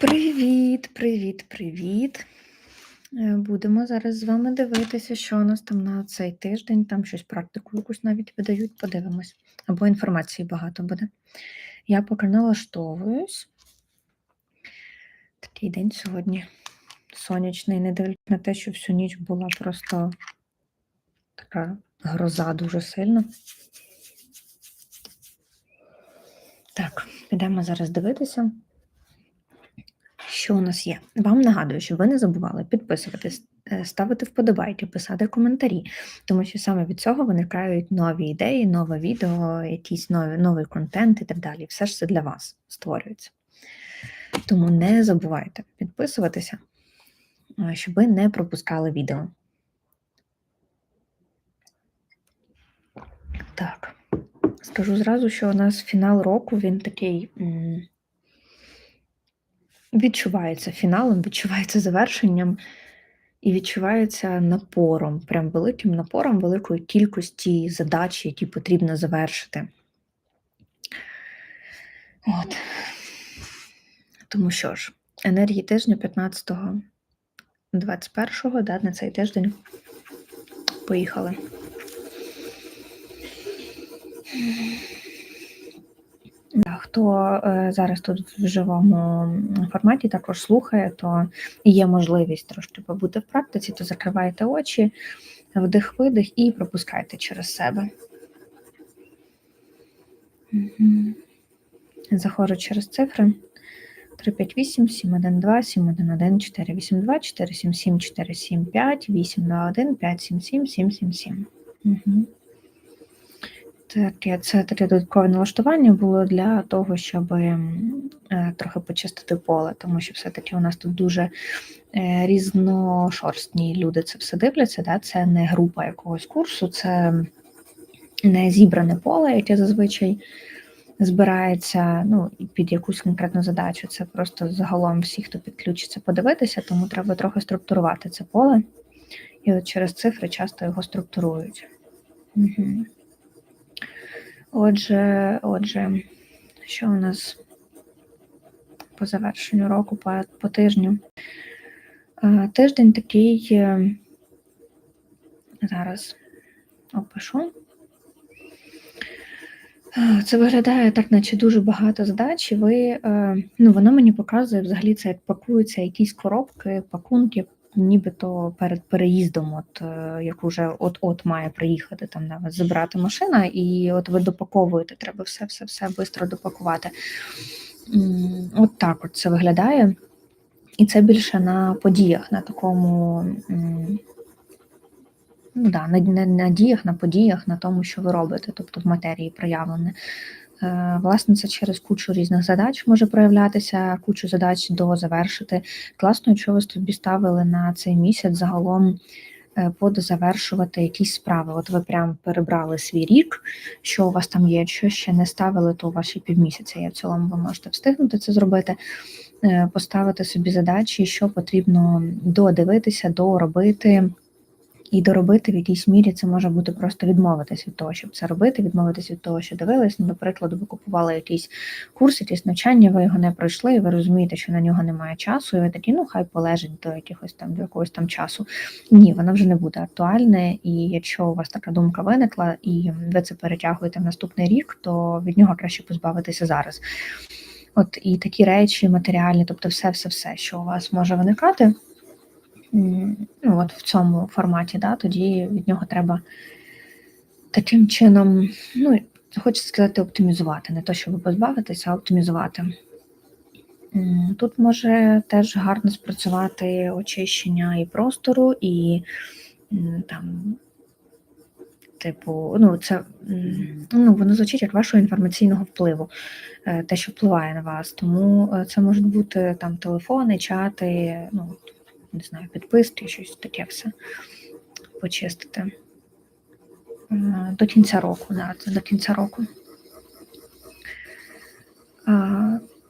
Привіт, привіт, привіт. Е, Будемо зараз з вами дивитися, що у нас там на цей тиждень. Там щось практику якусь навіть видають, подивимось. Або інформації багато буде. Я поки налаштовуюсь. Такий день сьогодні сонячний, не дивлячись на те, що всю ніч була просто така гроза дуже сильна. Так, підемо зараз дивитися що у нас є. Вам нагадую, щоб ви не забували підписуватись, е, ставити вподобайки, писати коментарі, тому що саме від цього виникають нові ідеї, нове відео, якийсь новий, новий контент і так далі. Все ж це для вас створюється. Тому не забувайте підписуватися, е, щоб ви не пропускали відео. Так, скажу зразу, що у нас фінал року він такий. Відчувається фіналом, відчувається завершенням і відчувається напором, прям великим напором великої кількості задач, які потрібно завершити. От. Тому що ж, енергії тижня 15-го, 21-го, да, на цей тиждень поїхали. Хто е, зараз тут в живому форматі також слухає, то є можливість трошки побути в практиці, то закривайте очі, вдих-видих і пропускайте через себе. Заходжу через цифри 358, 712, 711, 482, 477, 475, 821, 577, 777. Угу. Таке, це таке додаткове налаштування було для того, щоб е, трохи почистити поле, тому що все-таки у нас тут дуже е, різношорстні люди це все дивляться. Да? Це не група якогось курсу, це не зібране поле, яке зазвичай збирається ну, під якусь конкретну задачу. Це просто загалом всі, хто підключиться, подивитися, тому треба трохи структурувати це поле. І от через цифри часто його структурують. Угу. Отже, отже, що у нас по завершенню року, по, по тижню? Тиждень такий, е, зараз опишу. Це виглядає так, наче дуже багато задач, ви, е, ну, воно мені показує взагалі це, як пакуються якісь коробки, пакунки нібито перед переїздом, от е, як уже от-от має приїхати там на вас забрати машина, і от ви допаковуєте, треба все-все-все швидко допакувати. От так от це виглядає. І це більше на подіях, на такому ну да, на, на, на діях, на подіях, на тому, що ви робите, тобто в матерії проявлене. Е, власне, це через кучу різних задач може проявлятися, кучу задач до завершити. Класно, якщо ви собі ставили на цей місяць загалом подозавершувати якісь справи. От ви прям перебрали свій рік, що у вас там є, що ще не ставили, то у вас ще півмісяця є в цілому, ви можете встигнути це зробити, е, поставити собі задачі, що потрібно додивитися, доробити. І доробити в якійсь мірі це може бути просто відмовитись від того, щоб це робити, відмовитись від того, що дивились. Ну, до ви купували якийсь курс, якесь навчання, ви його не пройшли, і ви розумієте, що на нього немає часу, і ви такі, ну хай полежить до якихось там до якогось там часу. Ні, воно вже не буде актуальне, і якщо у вас така думка виникла, і ви це перетягуєте в наступний рік, то від нього краще позбавитися зараз. От і такі речі матеріальні, тобто все, все, все, що у вас може виникати ну, от в цьому форматі, да, тоді від нього треба таким чином, ну, хочеться сказати, оптимізувати. Не то, щоб позбавитися, а оптимізувати. Тут може теж гарно спрацювати очищення і простору, і там, типу, ну, це ну, воно звучить як вашого інформаційного впливу, е, те, що впливає на вас. Тому е, це можуть бути там телефони, чати, ну, не знаю, підписки, щось таке все почистити. Е, до кінця року, да, до кінця року.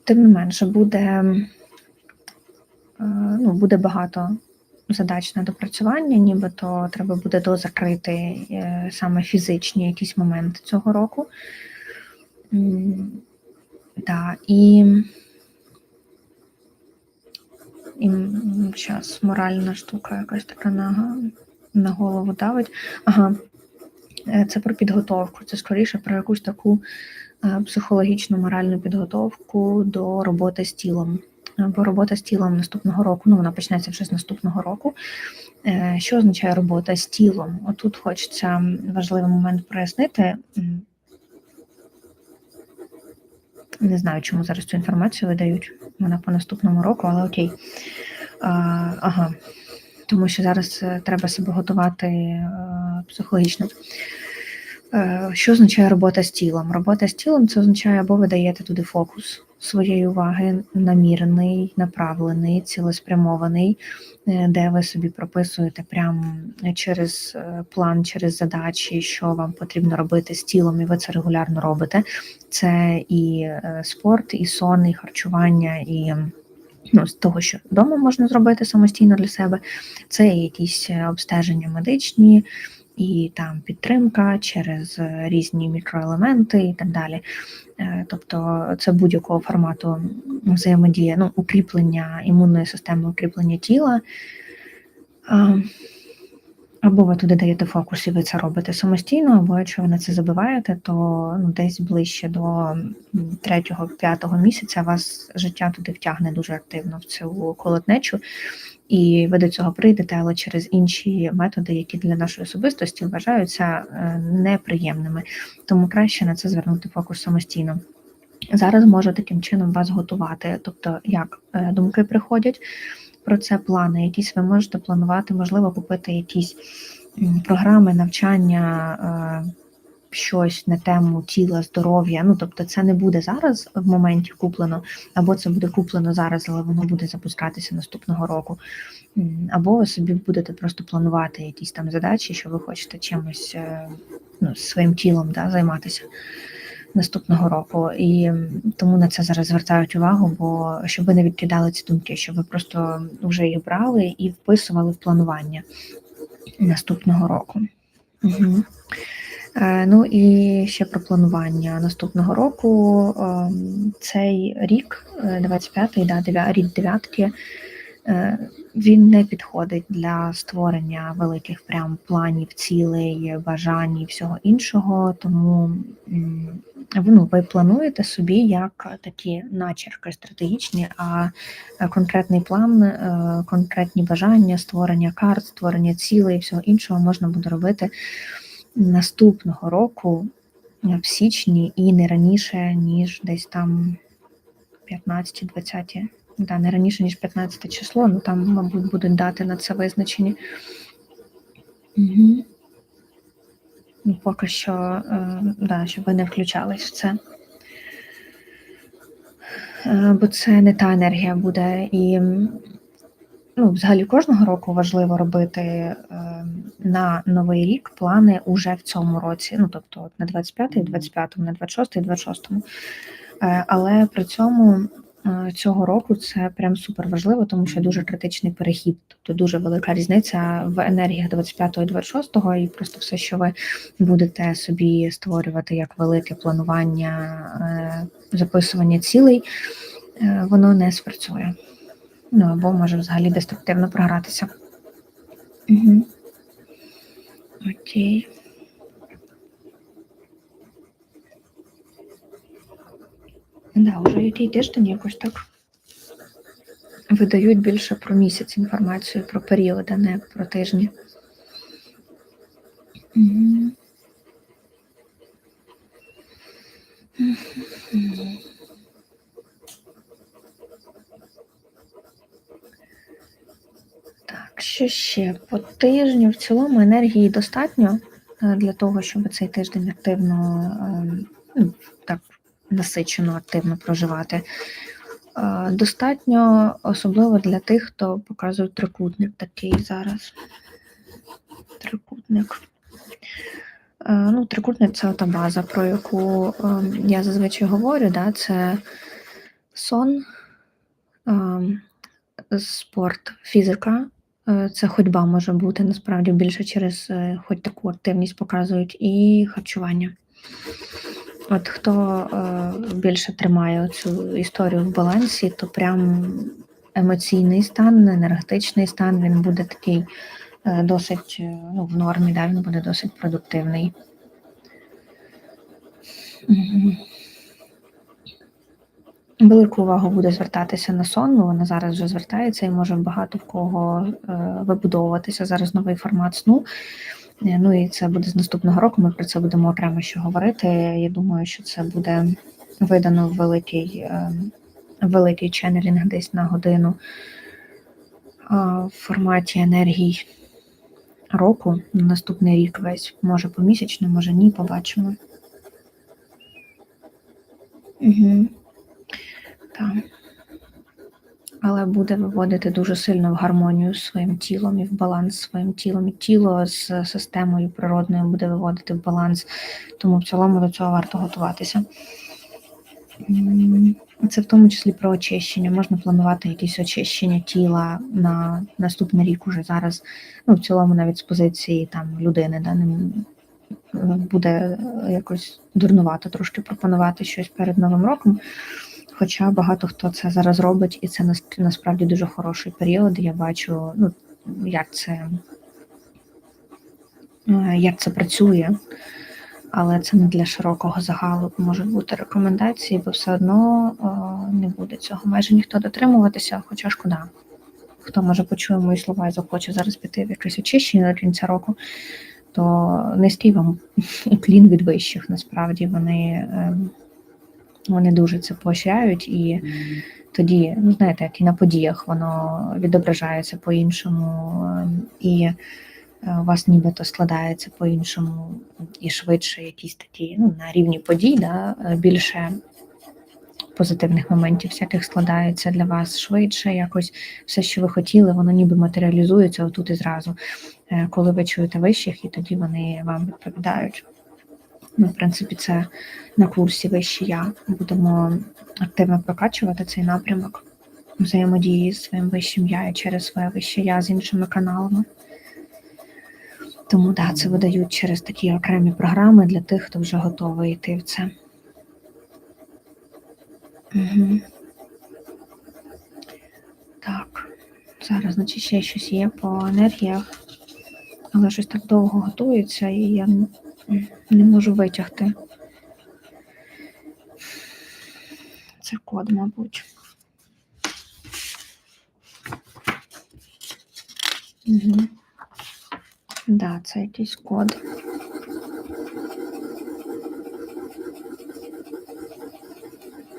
Тим не менше, буде е, ну, буде багато задач на допрацювання, нібито треба буде дозакрити е, саме фізичні якісь моменти цього року. Да, і Зараз моральна штука якась така на, на голову давить. Ага, Е, це про підготовку. Це скоріше про якусь таку е, психологічну моральну підготовку до роботи з тілом. Бо робота з тілом наступного року, ну вона почнеться вже з наступного року. Е, Що означає робота з тілом? Отут хочеться важливий момент прояснити. Не знаю, чому зараз цю інформацію видають. Вона по наступному року, але окей. А, ага. Тому що зараз е, треба себе готувати е, психологічно. Е, Що означає робота з тілом? Робота з тілом це означає, або ви даєте туди фокус своєї уваги, намірений, направлений, цілеспрямований, е, де ви собі прописуєте прямо через е, план, через задачі, що вам потрібно робити з тілом, і ви це регулярно робите. Це і е, спорт, і сон, і харчування, і ну, з того, що вдома можна зробити самостійно для себе. Це якісь е, обстеження медичні, і там підтримка через різні мікроелементи і так далі. Е, Тобто це будь-якого формату взаємодія, ну, укріплення імунної системи, укріплення тіла. Або ви туди даєте фокус, і ви це робите самостійно, або якщо ви на це забиваєте, то ну, десь ближче до третього-п'ятого місяця вас життя туди втягне дуже активно в цю колотнечу, і ви до цього прийдете, але через інші методи, які для нашої особистості вважаються е, неприємними. Тому краще на це звернути фокус самостійно. Зараз можу таким чином вас готувати, тобто як е, думки приходять про це плани, якісь ви можете планувати, можливо, купити якісь програми навчання, е, щось на тему тіла, здоров'я. Ну, тобто, це не буде зараз в моменті куплено, або це буде куплено зараз, але воно буде запускатися наступного року. Або ви собі будете просто планувати якісь там задачі, що ви хочете чимось е, ну, своїм тілом да, займатися наступного року. І тому на це зараз звертають увагу, бо щоб ви не відкидали ці думки, щоб ви просто вже їх брали і вписували в планування наступного року. Угу. Е, ну і ще про планування наступного року. Ем, Цей рік, е, 25-й, да, рік дев'ятки, е, він не підходить для створення великих прям планів, цілей, бажань і всього іншого. Тому ну, ви плануєте собі як такі начерки стратегічні, а е, конкретний план, е, конкретні бажання, створення карт, створення цілей і всього іншого можна буде робити наступного року е, в січні і не раніше, ніж десь там 15-20, да, не раніше, ніж 15 число, ну там, мабуть, будуть дати на це визначені. Угу. Ну, поки що, е, да, щоб ви не включались в це. Е, бо це не та енергія буде. І ну, взагалі кожного року важливо робити е, на новий рік плани уже в цьому році. Ну, тобто на 25-й, 25-му, на 26-й, 26-му. Е, Але при цьому цього року це прям супер важливо, тому що дуже критичний перехід, тобто дуже велика різниця в енергіях 25-го і 26-го, і просто все, що ви будете собі створювати як велике планування, е, записування цілей, е, воно не спрацює. Ну або може взагалі деструктивно програтися. Угу. Окей. Да, вже який тиждень якось так видають більше про місяць інформацію, про період, а не про тижні. Так, що ще по тижню? В цілому енергії достатньо е, для того, щоб цей тиждень активно, ем, ну, так насичено, активно проживати. Достатньо, особливо для тих, хто показує трикутник такий зараз. Трикутник. Ну, трикутник це та база, про яку ем, я зазвичай говорю, да, це сон, ем, спорт, фізика. Е, Це ходьба може бути насправді більше через е, хоч таку активність показують, і харчування. От хто е, більше тримає цю історію в балансі, то прям емоційний стан, енергетичний стан, він буде такий е, досить е, ну, в нормі, да, він буде досить продуктивний. Велику увагу буде звертатися на сон, ну вона зараз вже звертається і може багато в кого е, вибудовуватися зараз новий формат сну. Е, Ну і це буде з наступного року. Ми про це будемо окремо ще говорити. Я думаю, що це буде видано в великий, е, великий ченнелінг десь на годину в форматі енергій року на наступний рік весь. Може помісячно, може ні, побачимо. Угу. Так. Але буде виводити дуже сильно в гармонію з своїм тілом і в баланс з своїм тілом. І тіло з системою природною буде виводити в баланс, тому в цілому до цього варто готуватися. Це в тому числі про очищення. Можна планувати якісь очищення тіла на наступний рік уже зараз. Ну, в цілому, навіть з позиції там людини, да, не буде якось дурнувато трошки пропонувати щось перед Новим роком. Хоча багато хто це зараз робить, і це насправді дуже хороший період. Я бачу, ну, як це, е, як це працює, але це не для широкого загалу можуть бути рекомендації, бо все одно е, не буде цього майже ніхто дотримуватися, хоча шкода. Хто може почує мої слова і захоче зараз піти в якесь очищення до кінця року, то низький вам уклін від вищих. Насправді вони, е, вони дуже це поощряють, і тоді, ну знаєте, як і на подіях воно відображається по-іншому, е, і е, у вас нібито складається по-іншому і швидше якісь такі ну, на рівні подій, да, е, більше позитивних моментів всяких складається для вас швидше, якось все, що ви хотіли, воно ніби матеріалізується отут і зразу, е, коли ви чуєте вищих, і тоді вони вам відповідають. Ну, в принципі, це на курсі вище я. Будемо активно прокачувати цей напрямок взаємодії з своїм вищим я і через своє вище я з іншими каналами. Тому да, це видають через такі окремі програми для тих, хто вже готовий йти в це. Угу. Так, зараз, значить, ще щось є по енергіях, але щось так довго готується, і я не можу витягти. Це код, мабуть. Угу. Да, це якийсь код.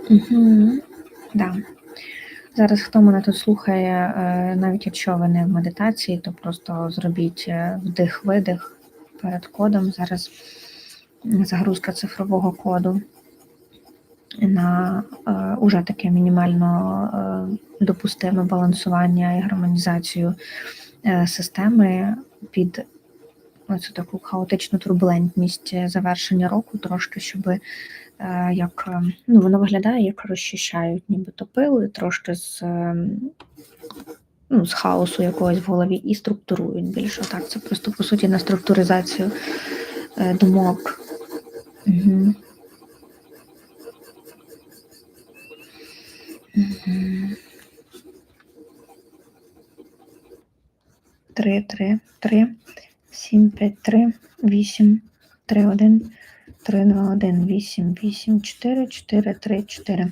Угу. Да. Зараз хто мене тут слухає, е, навіть якщо ви не в медитації, то просто зробіть е, вдих-видих перед кодом. Зараз загрузка цифрового коду на е, уже таке мінімально е, допустиме балансування і гармонізацію е, системи під оцю таку хаотичну турбулентність завершення року, трошки, щоб як ну, воно виглядає, як розчищають, ніби топили, трошки з, ну, з хаосу якогось в голові і структурують більше. Так, це просто по суті на структуризацію е, думок. Угу. Угу. Три, три, три, сім, п'ять, три, вісім, три, один, три, два, один, вісім, вісім, чотири, чотири, три, чотири,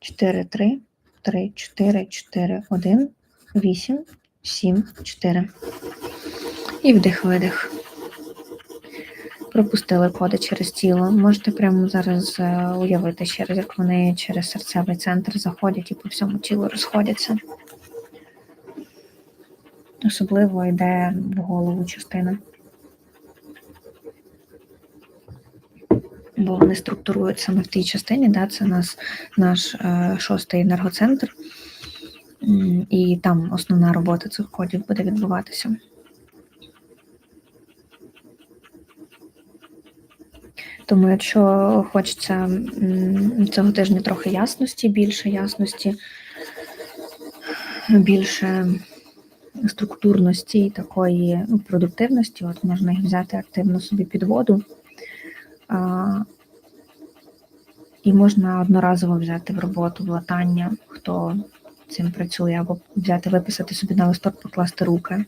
чотири, три, три, чотири, чотири, один, вісім, сім, чотири. І вдих-видих. Пропустили коди через тіло. Можете прямо зараз е, уявити ще раз, як вони через серцевий центр заходять і по всьому тілу розходяться. Особливо йде в голову частина. Бо вони структурують саме в тій частині, да, це нас, наш е, шостий енергоцентр, і там основна робота цих кодів буде відбуватися. Тому, якщо хочеться цього тижня трохи ясності, більше ясності, більше структурності і такої продуктивності, от можна їх взяти активно собі під воду. І можна одноразово взяти в роботу латання, хто цим працює, або взяти, виписати собі на листок, покласти руки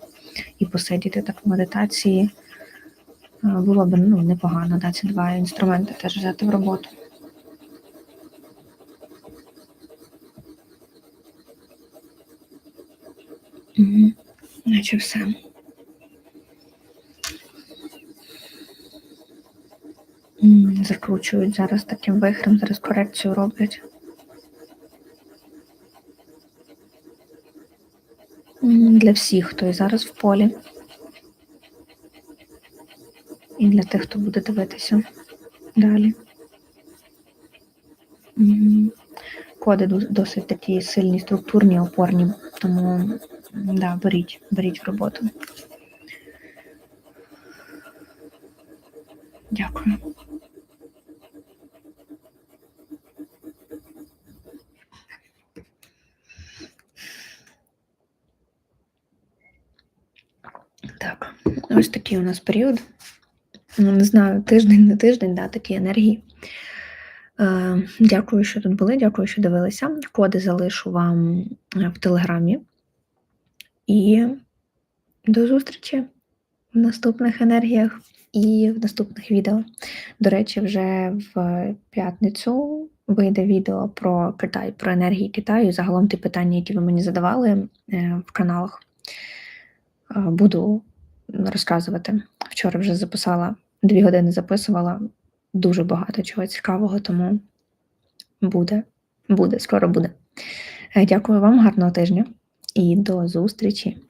і посидіти так в медитації. Е, Було б ну, непогано, да, ці два інструменти теж взяти в роботу. Наче все. Закручують зараз таким вихрем, зараз корекцію роблять. Для всіх, хто і зараз в полі. І для тих, хто буде дивитися далі. Коди досить такі сильні, структурні, опорні, тому да, беріть, беріть в роботу. Дякую. Так, ось такий у нас період. Ну, не знаю, тиждень на тиждень, да, такі енергії. Е, дякую, що тут були, дякую, що дивилися. Коди залишу вам е, в телеграмі. І до зустрічі в наступних енергіях і в наступних відео. До речі, вже в п'ятницю вийде відео про Китай, про енергії Китаю загалом ті питання, які ви мені задавали е, в каналах. Е, Буду розказувати. Вчора вже записала дві години записувала дуже багато чого цікавого, тому буде, буде, скоро буде. Е, Дякую вам, гарного тижня і до зустрічі!